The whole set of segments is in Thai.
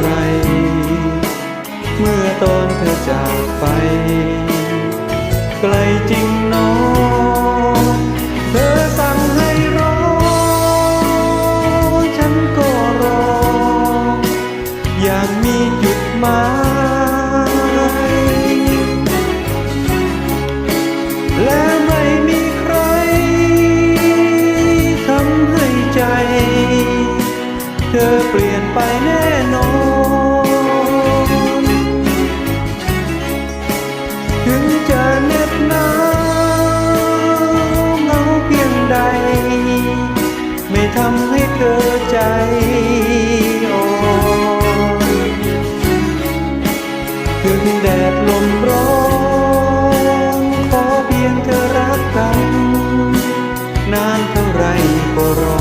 ไร เมื่อตอนเธอจากไป ไกลจริงหนองเธอสั่งให้รอ ฉันก็รอ อย่างมีจุดหมายและไม่มีใครทำให้ใจ เธอเปลี่ยนไปแน่นอน ก็รอ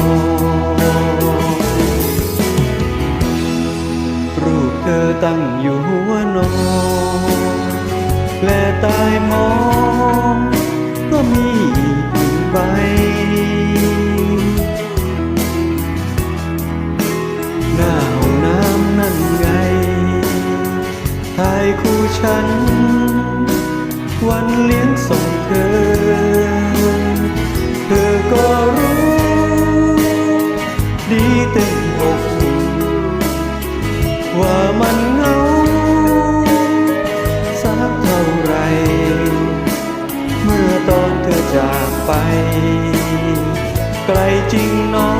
รูปเธอตั้งอยู่หัวนอนและตายมอง ก็มีอีกหนึ่งใบ หน้าห้องน้ำนั่นไงถ่ายคู่ฉัน วันเลี้ยงส่งเธอ ริงนอ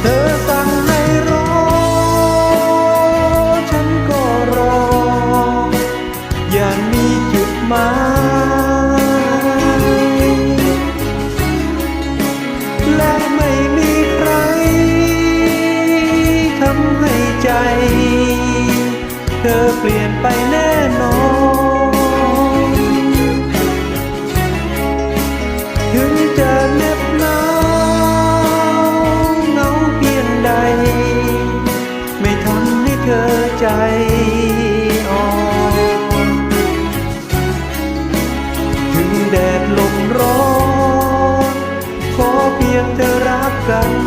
เธอสั่งให้รอ ฉันก็รอ อย่างมีจุดหมายและไม่มีใครทำให้ใจ เธอเปลี่ยนไปแน่นอน อ่อนถึงแดดลมร้อน ขอเพียงเธอรักกัน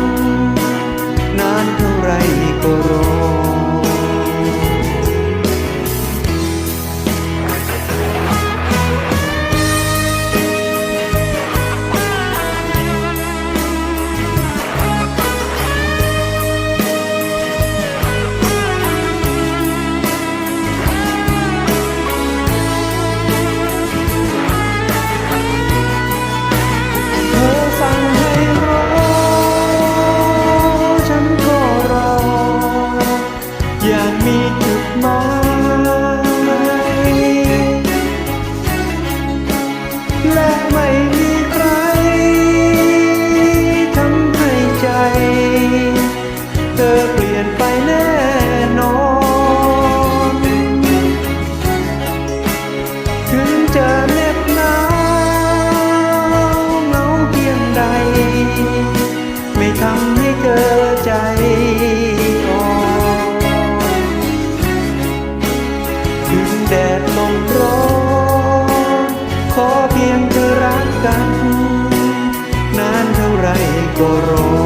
ข